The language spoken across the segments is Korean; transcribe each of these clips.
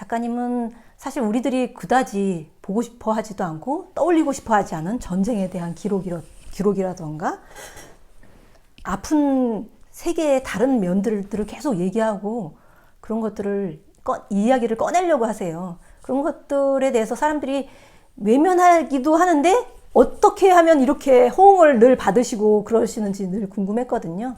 작가님은 사실 우리들이 그다지 보고 싶어 하지도 않고 떠올리고 싶어 하지 않은 전쟁에 대한 기록이라, 기록이라던가 아픈 세계의 다른 면들을 계속 얘기하고 그런 것들을 꺼, 이야기를 꺼내려고 하세요. 그런 것들에 대해서 사람들이 외면하기도 하는데 어떻게 하면 이렇게 호응을 늘 받으시고 그러시는지 늘 궁금했거든요.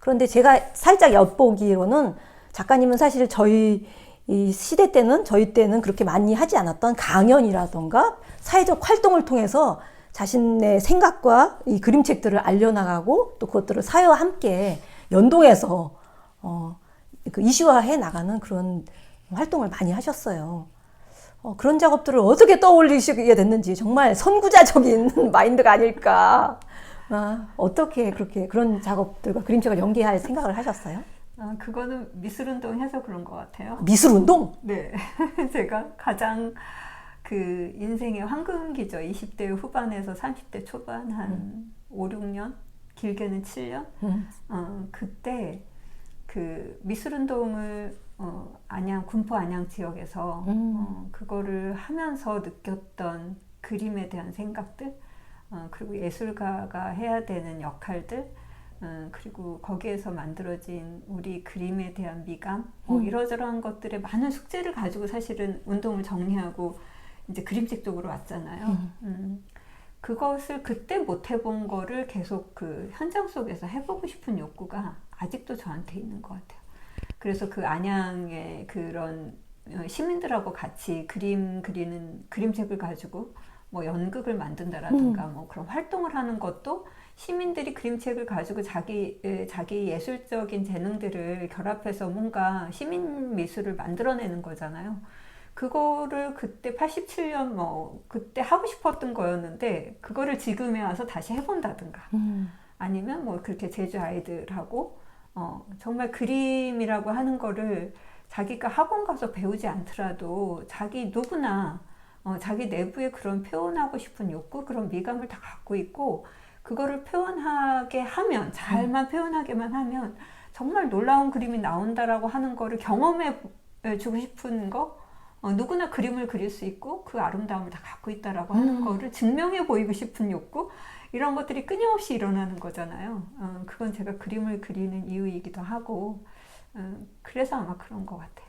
그런데 제가 살짝 엿보기로는 작가님은 사실 저희 이 시대 때는 저희 때는 그렇게 많이 하지 않았던 강연이라던가 사회적 활동을 통해서 자신의 생각과 이 그림책들을 알려나가고 또 그것들을 사회와 함께 연동해서 어, 그 이슈화해 나가는 그런 활동을 많이 하셨어요. 어, 그런 작업들을 어떻게 떠올리시게 됐는지 정말 선구자적인 마인드가 아닐까. 아, 어떻게 그렇게 그런 작업들과 그림책을 연계할 생각을 하셨어요? 아, 그거는 미술운동 해서 그런 것 같아요. 미술 운동? 네. 제가 가장 그 인생의 황금기죠. 20대 후반에서 30대 초반 한 5, 6년? 길게는 7년? 음. 어, 그때 그 미술운동을 어, 안양, 군포 안양 지역에서 음. 어, 그거를 하면서 느꼈던 그림에 대한 생각들, 어, 그리고 예술가가 해야 되는 역할들, 어, 그리고 거기에서 만들어진 우리 그림에 대한 미감, 뭐 음. 이러저러한 것들의 많은 숙제를 가지고 사실은 운동을 정리하고 이제 그림책 쪽으로 왔잖아요. 음. 음, 그것을 그때 못 해본 거를 계속 그 현장 속에서 해보고 싶은 욕구가 아직도 저한테 있는 것 같아요. 그래서 그 안양의 그런 어, 시민들하고 같이 그림 그리는 그림책을 가지고 뭐 연극을 만든다라든가 뭐 그런 활동을 하는 것도 시민들이 그림책을 가지고 자기 에, 자기 예술적인 재능들을 결합해서 뭔가 시민 미술을 만들어내는 거잖아요. 그거를 그때 87년 뭐 그때 하고 싶었던 거였는데 그거를 지금에 와서 다시 해본다든가 음. 아니면 뭐 그렇게 제주 아이들하고 어, 정말 그림이라고 하는 거를 자기가 학원 가서 배우지 않더라도 자기 누구나 어, 자기 내부에 그런 표현하고 싶은 욕구, 그런 미감을 다 갖고 있고 그거를 표현하게 하면 잘만 표현하게만 하면 정말 놀라운 그림이 나온다라고 하는 거를 경험해 주고 싶은 거 어, 누구나 그림을 그릴 수 있고 그 아름다움을 다 갖고 있다라고 하는 음. 거를 증명해 보이고 싶은 욕구 이런 것들이 끊임없이 일어나는 거잖아요. 어, 그건 제가 그림을 그리는 이유이기도 하고 어, 그래서 아마 그런 것 같아요.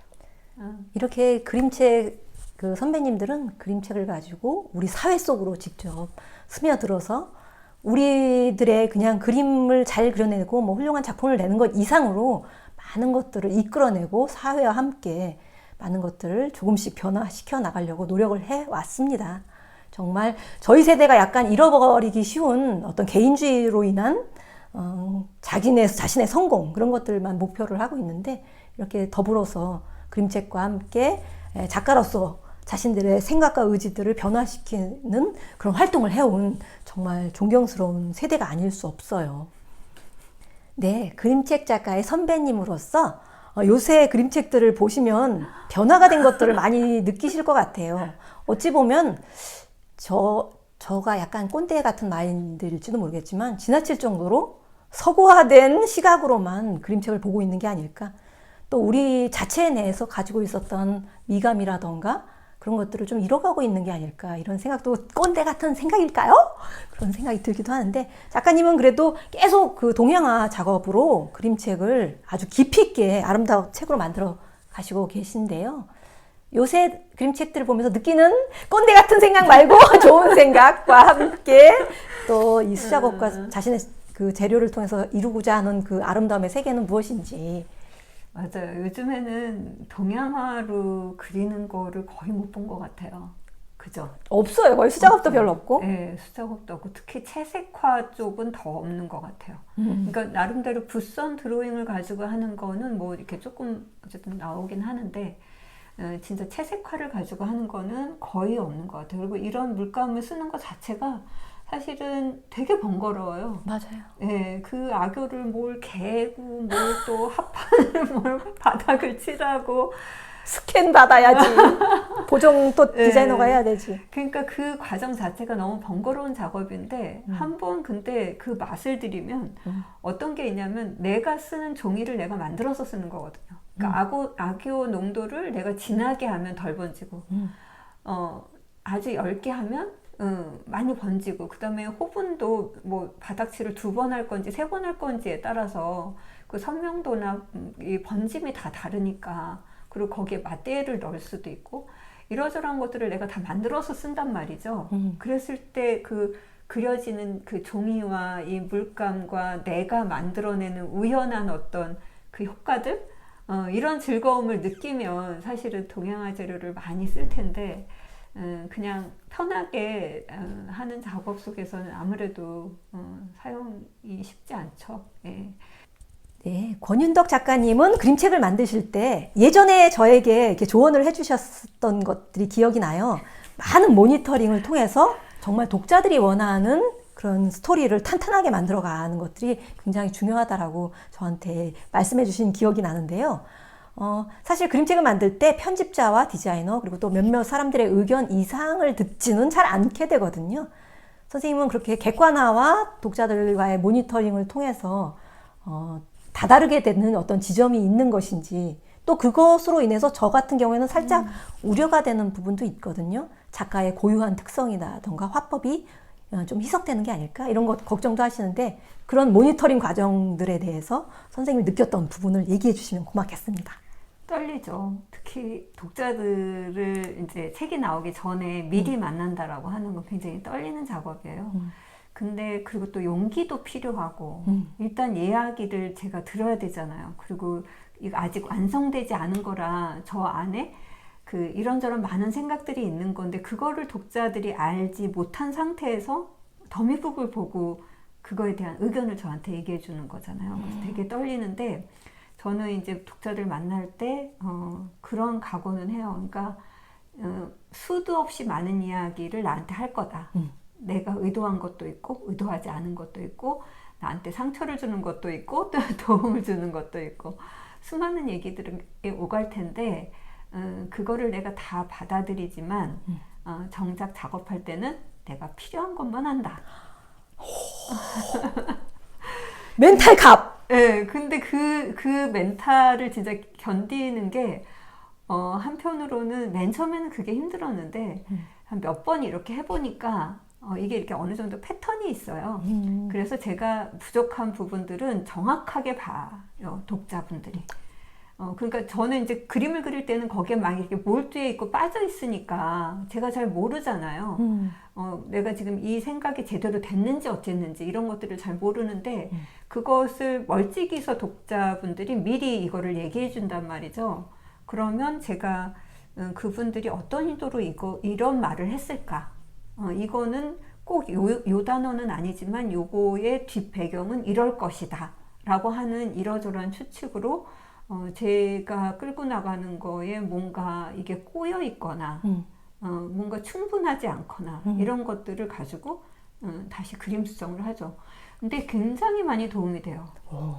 어, 이렇게 그림책 그 선배님들은 그림책을 가지고 우리 사회 속으로 직접 스며들어서 우리들의 그냥 그림을 잘 그려내고 뭐 훌륭한 작품을 내는 것 이상으로 많은 것들을 이끌어내고 사회와 함께 많은 것들을 조금씩 변화시켜 나가려고 노력을 해 왔습니다. 정말 저희 세대가 약간 잃어버리기 쉬운 어떤 개인주의로 인한 어, 자기네 자신의 성공 그런 것들만 목표를 하고 있는데 이렇게 더불어서 그림책과 함께 에, 작가로서 자신들의 생각과 의지들을 변화시키는 그런 활동을 해온 정말 존경스러운 세대가 아닐 수 없어요. 네, 그림책 작가의 선배님으로서 어, 요새 그림책들을 보시면 변화가 된 것들을 많이 느끼실 것 같아요. 어찌 보면 저 저가 약간 꼰대 같은 마인드일지도 모르겠지만 지나칠 정도로 서구화된 시각으로만 그림책을 보고 있는 게 아닐까. 또 우리 자체 내에서 가지고 있었던 미감이라던가 그런 것들을 좀 잃어가고 있는 게 아닐까 이런 생각도 꼰대 같은 생각일까요? 그런 생각이 들기도 하는데 작가님은 그래도 계속 그 동양화 작업으로 그림책을 아주 깊이 있게 아름다운 책으로 만들어 가시고 계신데요. 요새 그림책들을 보면서 느끼는 꼰대 같은 생각 말고 좋은 생각과 함께 또 이 수작업과 자신의 그 재료를 통해서 이루고자 하는 그 아름다움의 세계는 무엇인지 맞아요. 요즘에는 동양화로 그리는 거를 거의 못 본 것 같아요. 그죠? 없어요. 거의 수작업도 별로 없고. 네, 수작업도 없고 특히 채색화 쪽은 더 없는 것 같아요. 음. 그러니까 나름대로 붓선 드로잉을 가지고 하는 거는 뭐 이렇게 조금 어쨌든 나오긴 하는데 어, 진짜 채색화를 가지고 하는 거는 거의 없는 것 같아요. 그리고 이런 물감을 쓰는 것 자체가 사실은 되게 번거로워요. 맞아요. 예, 그 악교를 뭘 개고 뭘 또 합판을 뭘 바닥을 칠하고 스캔 받아야지. 보정 또 네. 디자이너가 해야 되지. 그러니까 그 과정 자체가 너무 번거로운 작업인데 음. 한번 근데 그 맛을 들이면 음. 어떤 게 있냐면 내가 쓰는 종이를 내가 만들어서 쓰는 거거든요. 그러니까 아고, 아기오 농도를 내가 진하게 하면 덜 번지고, 음. 어, 아주 얇게 하면 음, 많이 번지고 그 다음에 호분도 뭐 바닥칠을 두번 할 건지 세 번 할 건지에 따라서 그 선명도나 음, 이 번짐이 다 다르니까 그리고 거기에 맞대를 넣을 수도 있고 이러저러한 것들을 내가 다 만들어서 쓴단 말이죠. 음. 그랬을 때 그 그려지는 그 종이와 이 물감과 내가 만들어내는 우연한 어떤 그 효과들 어, 이런 즐거움을 느끼면 사실은 동양화 재료를 많이 쓸 텐데 음, 그냥 편하게 어, 하는 작업 속에서는 아무래도 어, 사용이 쉽지 않죠. 예. 네, 권윤덕 작가님은 그림책을 만드실 때 예전에 저에게 이렇게 조언을 해주셨던 것들이 기억이 나요. 많은 모니터링을 통해서 정말 독자들이 원하는 그런 스토리를 탄탄하게 만들어가는 것들이 굉장히 중요하다라고 저한테 말씀해 주신 기억이 나는데요. 어, 사실 그림책을 만들 때 편집자와 디자이너 그리고 또 몇몇 사람들의 의견 이상을 듣지는 잘 않게 되거든요. 선생님은 그렇게 객관화와 독자들과의 모니터링을 통해서 어, 다다르게 되는 어떤 지점이 있는 것인지 또 그것으로 인해서 저 같은 경우에는 살짝 우려가 되는 부분도 있거든요. 작가의 고유한 특성이라던가 화법이 어, 좀 희석되는 게 아닐까 이런 것 걱정도 하시는데 그런 모니터링 과정들에 대해서 선생님이 느꼈던 부분을 얘기해 주시면 고맙겠습니다. 떨리죠. 특히 독자들을 이제 책이 나오기 전에 미리 만난다라고 하는 건 굉장히 떨리는 작업이에요. 음. 근데 그리고 또 용기도 필요하고 음. 일단 이야기를 제가 들어야 되잖아요. 그리고 이거 아직 완성되지 않은 거라 저 안에 그 이런저런 많은 생각들이 있는 건데 그거를 독자들이 알지 못한 상태에서 더미북을 보고 그거에 대한 의견을 저한테 얘기해 주는 거잖아요. 그래서 되게 떨리는데 저는 이제 독자들 만날 때 어, 그런 각오는 해요. 그러니까 어, 수도 없이 많은 이야기를 나한테 할 거다. 음. 내가 의도한 것도 있고 의도하지 않은 것도 있고 나한테 상처를 주는 것도 있고 또 도움을 주는 것도 있고 수많은 얘기들이 오갈 텐데 어, 그거를 내가 다 받아들이지만 음. 어, 정작 작업할 때는 내가 필요한 것만 한다. 멘탈 갑. 네, 근데 그, 그 멘탈을 진짜 견디는 게, 어, 한편으로는 맨 처음에는 그게 힘들었는데, 음. 한몇 번 이렇게 해보니까, 어, 이게 이렇게 어느 정도 패턴이 있어요. 음. 그래서 제가 부족한 부분들은 정확하게 봐요, 독자분들이. 어, 그러니까 저는 이제 그림을 그릴 때는 거기에 막 이렇게 몰두해 있고 빠져 있으니까 제가 잘 모르잖아요. 음. 어, 내가 지금 이 생각이 제대로 됐는지 어쨌는지 이런 것들을 잘 모르는데 음. 그것을 멀찍이서 독자분들이 미리 이거를 얘기해 준단 말이죠. 그러면 제가 음, 그분들이 어떤 의도로 이거 이런 말을 했을까? 어, 이거는 꼭 요 요 단어는 아니지만 요거의 뒷 배경은 이럴 것이다. 라고 하는 이러저러한 추측으로 어, 제가 끌고 나가는 거에 뭔가 이게 꼬여 있거나 음. 어, 뭔가 충분하지 않거나 음. 이런 것들을 가지고 어, 다시 그림 수정을 하죠. 근데 굉장히 많이 도움이 돼요. 오.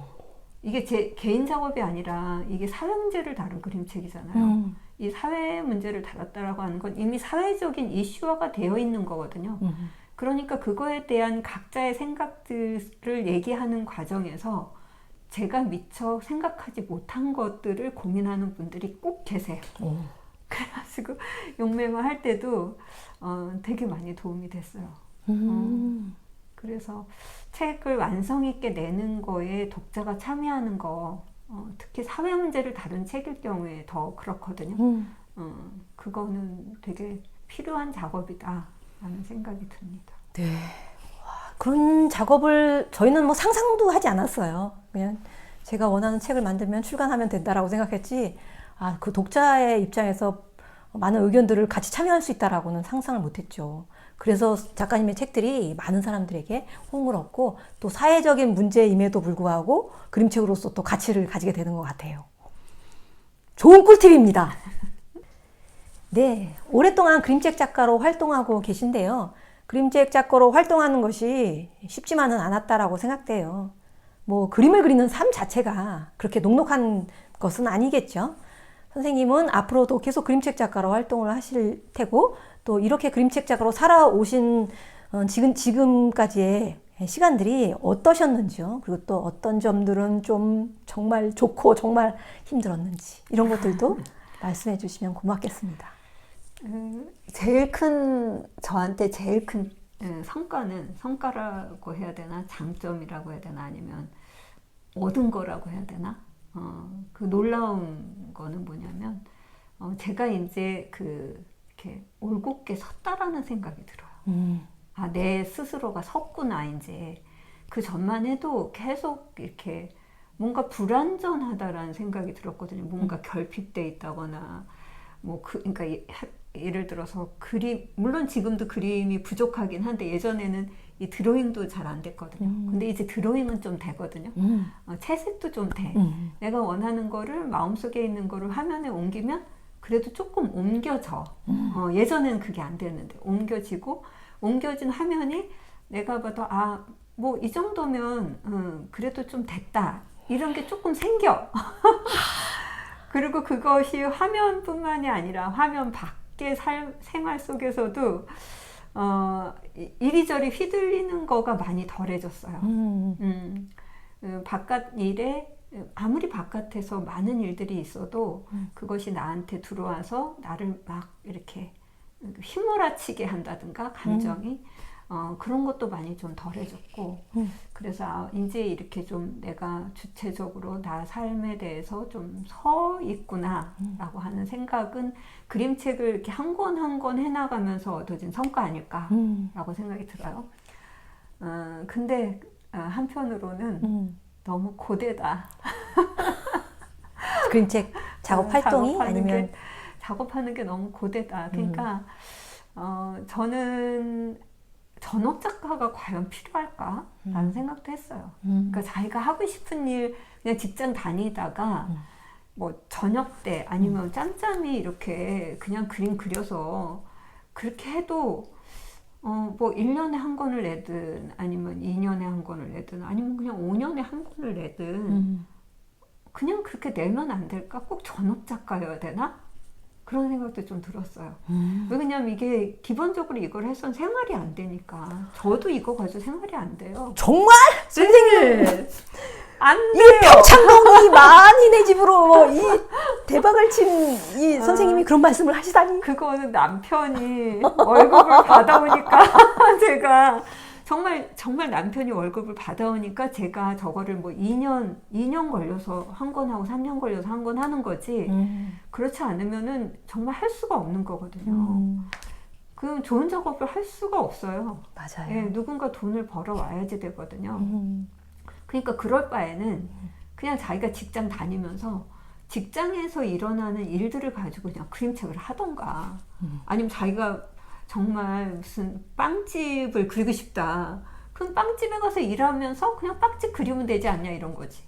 이게 제 개인 작업이 아니라 이게 사회 문제를 다룬 그림책이잖아요. 음. 이 사회 문제를 다뤘다라고 하는 건 이미 사회적인 이슈화가 되어 있는 거거든요. 음. 그러니까 그거에 대한 각자의 생각들을 얘기하는 과정에서 제가 미처 생각하지 못한 것들을 고민하는 분들이 꼭 계세요. 오. 그래가지고 용맹화 할 때도 어, 되게 많이 도움이 됐어요. 음. 그래서 책을 완성 있게 내는 거에 독자가 참여하는 거, 어, 특히 사회 문제를 다룬 책일 경우에 더 그렇거든요. 음. 어, 그거는 되게 필요한 작업이다라는 생각이 듭니다. 네. 와, 그런 작업을 저희는 뭐 상상도 하지 않았어요. 그냥 제가 원하는 책을 만들면 출간하면 된다라고 생각했지, 아, 그 독자의 입장에서 많은 의견들을 같이 참여할 수 있다라고는 상상을 못했죠. 그래서 작가님의 책들이 많은 사람들에게 호응을 얻고 또 사회적인 문제임에도 불구하고 그림책으로서 또 가치를 가지게 되는 것 같아요. 좋은 꿀팁입니다. 네, 오랫동안 그림책 작가로 활동하고 계신데요. 그림책 작가로 활동하는 것이 쉽지만은 않았다라고 생각돼요. 뭐 그림을 그리는 삶 자체가 그렇게 녹록한 것은 아니겠죠. 선생님은 앞으로도 계속 그림책 작가로 활동을 하실 테고 또 이렇게 그림책 작가로 살아오신 어, 지금 지금까지의 시간들이 어떠셨는지요? 그리고 또 어떤 점들은 좀 정말 좋고 정말 힘들었는지 이런 것들도 말씀해 주시면 고맙겠습니다. 음, 제일 큰 저한테 제일 큰 음, 성과는 성과라고 해야 되나 장점이라고 해야 되나 아니면 얻은 거라고 해야 되나 어, 그 놀라운 거는 뭐냐면 어, 제가 이제 그 이렇게 올곧게 섰다라는 생각이 들어요. 음, 아, 내 스스로가 섰구나, 이제. 그 전만 해도 계속 이렇게 뭔가 불안전하다라는 생각이 들었거든요. 뭔가 결핍돼 있다거나, 뭐, 그, 그러니까 예- 하- 예를 들어서 그림, 물론 지금도 그림이 부족하긴 한데 예전에는 이 드로잉도 잘 안 됐거든요. 음. 근데 이제 드로잉은 좀 되거든요. 음, 어, 채색도 좀 돼. 음, 내가 원하는 거를 마음속에 있는 거를 화면에 옮기면 그래도 조금 옮겨져. 음. 어, 예전에는 그게 안 되는데 옮겨지고 옮겨진 화면이 내가 봐도 아 뭐 이 정도면 음, 그래도 좀 됐다 이런 게 조금 생겨. 그리고 그것이 화면뿐만이 아니라 화면 밖 의 삶, 생활 속에서도 어, 이- 이리저리 휘둘리는 거가 많이 덜해졌어요. 음, 음, 음, 바깥 일에 아무리 바깥에서 많은 일들이 있어도 음. 그것이 나한테 들어와서 나를 막 이렇게 휘몰아치게 한다든가 감정이 어, 그런 것도 많이 좀 덜해졌고 음. 그래서 아, 이제 이렇게 좀 내가 주체적으로 나 삶에 대해서 좀 서 있구나라고 하는 생각은 그림책을 이렇게 한 권 한 권 해나가면서 얻어진 성과 아닐까 음, 라고 생각이 들어요. 어, 근데 어, 한편으로는 음. 너무 고되다. 그림책 작업 어, 활동이 작업하는 아니면 게, 작업하는 게 너무 고되다. 그러니까 어, 저는 전업 작가가 과연 필요할까라는 음. 생각도 했어요. 음, 그러니까 자기가 하고 싶은 일 그냥 직장 다니다가 음. 뭐 저녁 때 아니면 짬짬이 이렇게 그냥 그림 그려서 그렇게 해도 어뭐 1년에 한 권을 내든 아니면 2년에 한 권을 내든 아니면 그냥 5년에 한 권을 내든 음, 그냥 그렇게 내면 안 될까? 꼭 전업 작가여야 되나? 그런 생각도 좀 들었어요. 음. 왜 그냐면 이게 기본적으로 이걸 해선 생활이 안 되니까 저도 이거 가지고 생활이 안 돼요. 정말 선생님 안이 돼요. 평창동이 만인의 집으로 이 대박을 친 이 선생님이 그런 말씀을 하시다니. 그거는 남편이 월급을 받아오니까 제가 정말 정말 남편이 월급을 받아오니까 제가 저거를 뭐 2년 2년 걸려서 한 건 하고 3년 걸려서 한 건 하는 거지 음, 그렇지 않으면은 정말 할 수가 없는 거거든요. 음, 그 좋은 작업을 할 수가 없어요. 맞아요. 예, 누군가 돈을 벌어 와야지 되거든요. 음, 그러니까 그럴 바에는 그냥 자기가 직장 다니면서 직장에서 일어나는 일들을 가지고 그냥 그림책을 하던가 음. 아니면 자기가 정말 무슨 빵집을 그리고 싶다. 그럼 빵집에 가서 일하면서 그냥 빵집 그리면 되지 않냐 이런 거지.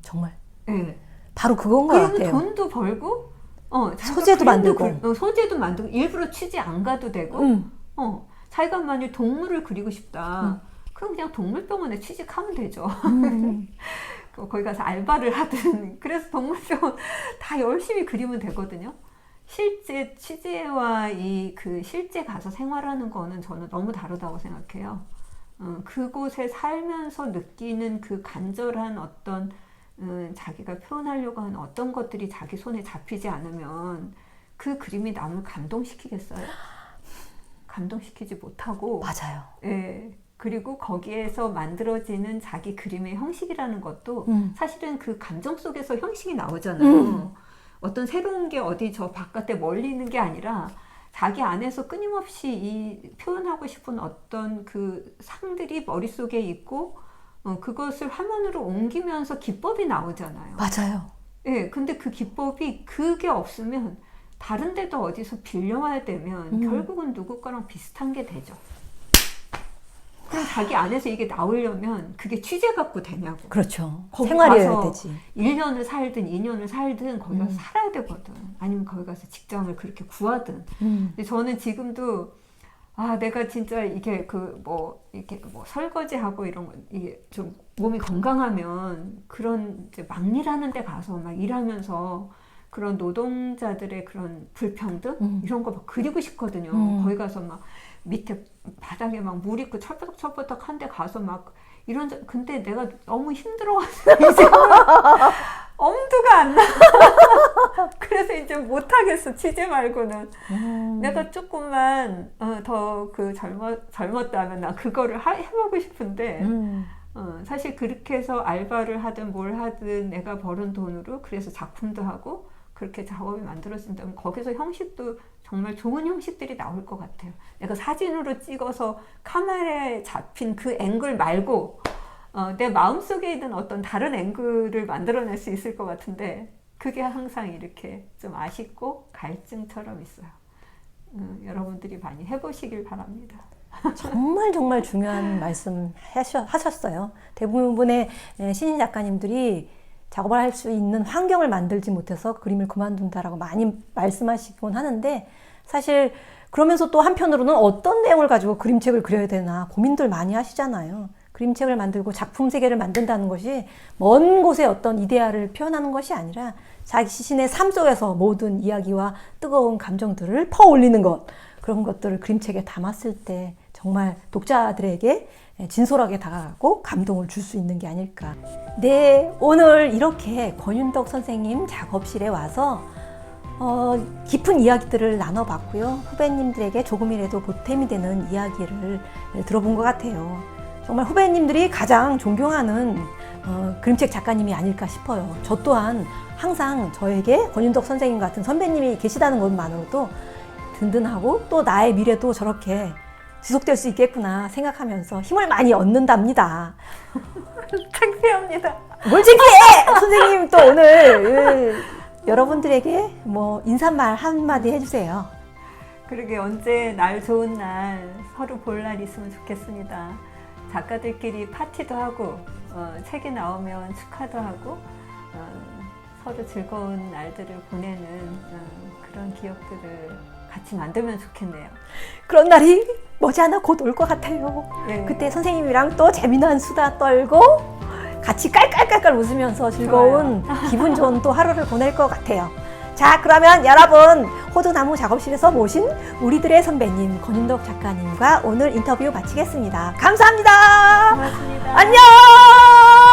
정말 예. 바로 그건 것 그러면 같아요. 돈도 벌고 어, 소재도 만들고. 그- 어, 소재도 만들고 일부러 취재 안 가도 되고 음, 어, 자기가 만약 동물을 그리고 싶다. 그럼 그냥 동물병원에 취직하면 되죠. 음, 그- 거기 가서 알바를 하든 그래서 동물병원 다 열심히 그리면 되거든요. 실제 취재와 이 그 실제 가서 생활하는 거는 저는 너무 다르다고 생각해요. 어, 그곳에 살면서 느끼는 그 간절한 어떤 음, 자기가 표현하려고 하는 어떤 것들이 자기 손에 잡히지 않으면 그 그림이 남을 감동시키겠어요? 감동시키지 못하고 맞아요. 예. 그리고 거기에서 만들어지는 자기 그림의 형식이라는 것도 음. 사실은 그 감정 속에서 형식이 나오잖아요. 음. 어떤 새로운 게 어디 저 바깥에 멀리 있는 게 아니라 자기 안에서 끊임없이 이 표현하고 싶은 어떤 그 상들이 머릿속에 있고 어, 그것을 화면으로 옮기면서 기법이 나오잖아요. 맞아요. 예, 근데 그 기법이 그게 없으면 다른 데도 어디서 빌려와야 되면 음. 결국은 누구가랑 비슷한 게 되죠. 그럼 자기 안에서 이게 나오려면 그게 취재 갖고 되냐고. 그렇죠. 생활이어야 되지. 1년을 살든 2년을 살든 거기 가서 음. 살아야 되거든. 아니면 거기 가서 직장을 그렇게 구하든. 음, 근데 저는 지금도 아 내가 진짜 이게 그 뭐 이렇게 뭐 설거지하고 이런 거 이게 좀 몸이 건강하면 그런 이제 막일하는 데 가서 막 일하면서 그런 노동자들의 그런 불평등 음. 이런 거 막 그리고 싶거든요. 음. 거기 가서 막 밑에 바닥에 막 물 있고 철버덕철버덕 한데 가서 막 이런 저- 근데 내가 너무 힘들어가지고 이제 엄두가 안 나. 그래서 이제 못 하겠어 취재 말고는. 음. 내가 조금만 어, 더그 젊었 젊었다면 나 그거를 하, 해보고 싶은데 음. 어, 사실 그렇게 해서 알바를 하든 뭘 하든 내가 버는 돈으로 그래서 작품도 하고 그렇게 작업이 만들어진다면 거기서 형식도 정말 좋은 형식들이 나올 것 같아요. 내가 사진으로 찍어서 카메라에 잡힌 그 앵글 말고 어, 내 마음속에 있는 어떤 다른 앵글을 만들어낼 수 있을 것 같은데 그게 항상 이렇게 좀 아쉽고 갈증처럼 있어요. 음, 여러분들이 많이 해보시길 바랍니다. 정말 정말 중요한 말씀 하셨어요. 대부분의 에, 신인 작가님들이 작업을 할 수 있는 환경을 만들지 못해서 그림을 그만둔다라고 많이 말씀하시곤 하는데 사실 그러면서 또 한편으로는 어떤 내용을 가지고 그림책을 그려야 되나 고민들 많이 하시잖아요. 그림책을 만들고 작품 세계를 만든다는 것이 먼 곳의 어떤 이데아를 표현하는 것이 아니라 자기 자신의 삶 속에서 모든 이야기와 뜨거운 감정들을 퍼올리는 것 그런 것들을 그림책에 담았을 때 정말 독자들에게 진솔하게 다가가고 감동을 줄 수 있는 게 아닐까. 네, 오늘 이렇게 권윤덕 선생님 작업실에 와서 어, 깊은 이야기들을 나눠봤고요. 후배님들에게 조금이라도 보탬이 되는 이야기를 들어본 것 같아요. 정말 후배님들이 가장 존경하는 어, 그림책 작가님이 아닐까 싶어요. 저 또한 항상 저에게 권윤덕 선생님 같은 선배님이 계시다는 것만으로도 든든하고 또 나의 미래도 저렇게 지속될 수 있겠구나 생각하면서 힘을 많이 얻는답니다. 창피합니다. 뭘 창피해! 선생님 또 오늘 으, 여러분들에게 뭐 인사말 한마디 해주세요. 그러게 언제 날 좋은 날 서로 볼 날 있으면 좋겠습니다. 작가들끼리 파티도 하고 어, 책이 나오면 축하도 하고 어, 서로 즐거운 날들을 보내는 어, 그런 기억들을 같이 만들면 좋겠네요. 그런 날이 머지않아 곧 올 것 같아요. 예. 그때 선생님이랑 또 재미난 수다 떨고 같이 깔깔깔깔 웃으면서 즐거운 기분 좋은 또 하루를 보낼 것 같아요. 자, 그러면 여러분 호두나무 작업실에서 모신 우리들의 선배님 권윤덕 작가님과 오늘 인터뷰 마치겠습니다. 감사합니다. 고맙습니다. 안녕!